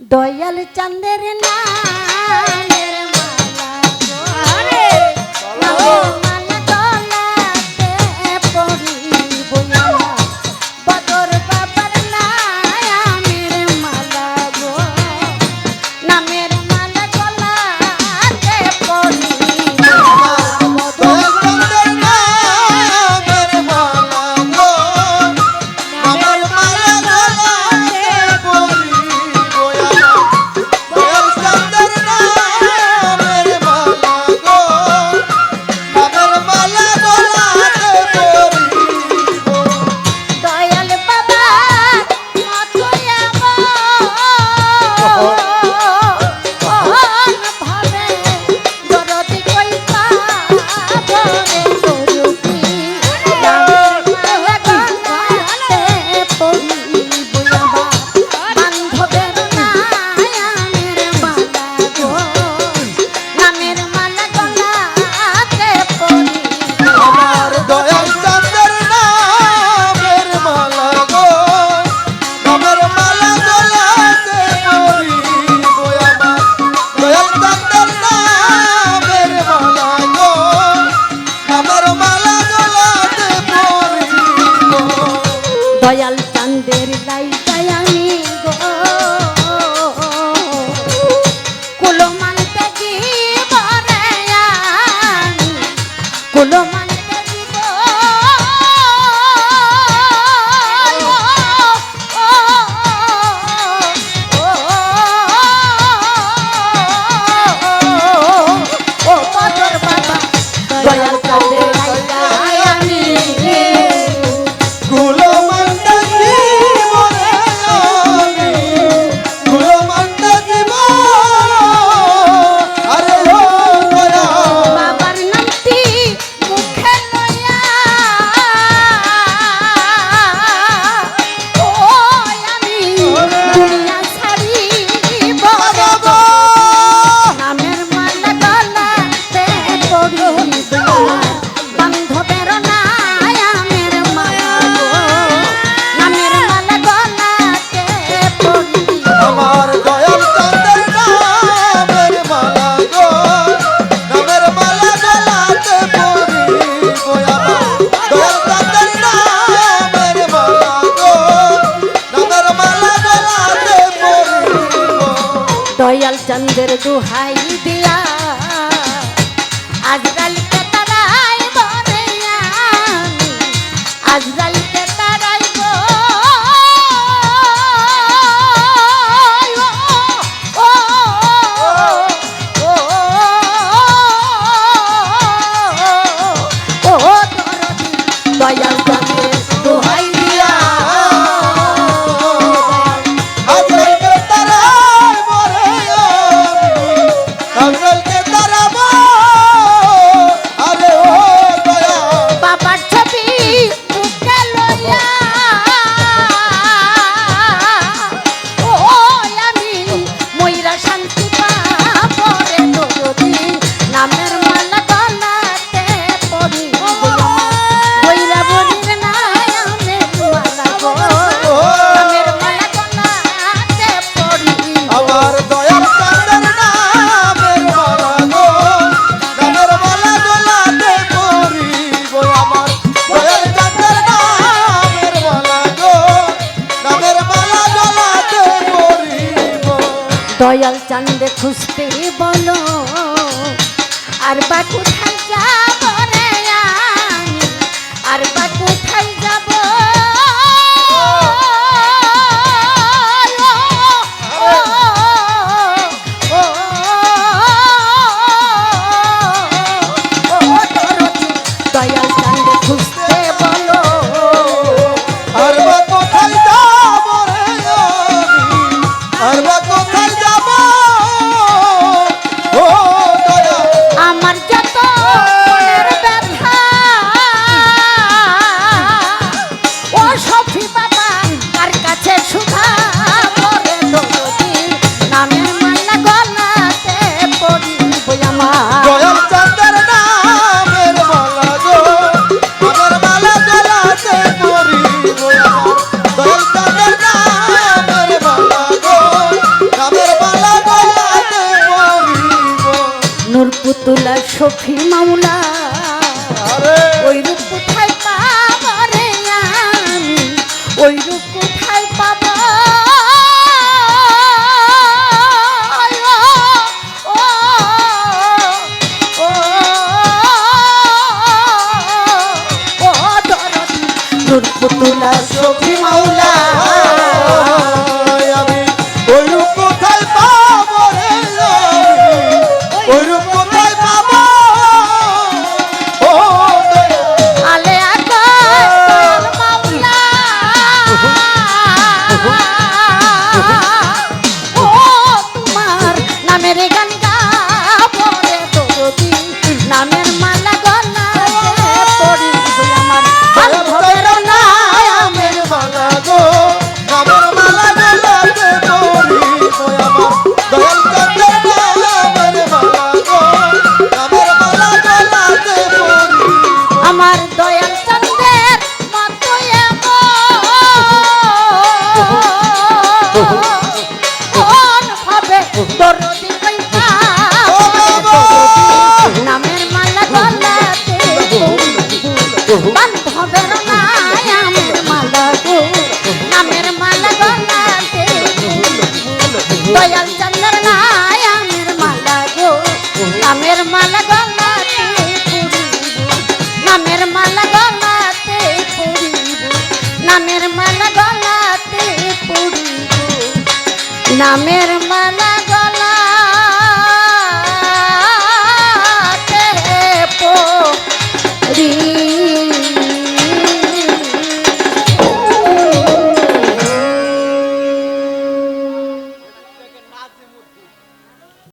দয়াল চন্দ্রের না Soy al चंद्र दुहाई दिला। आजकल আমরা দয়াল চান্দে খুঁজতে বলো আর বা কোথায় যাব রে আর বা নূর পুতুলা সখী মামলা। ওই বান্ধবের নাই মালা মালা নামের মালা নামের নামের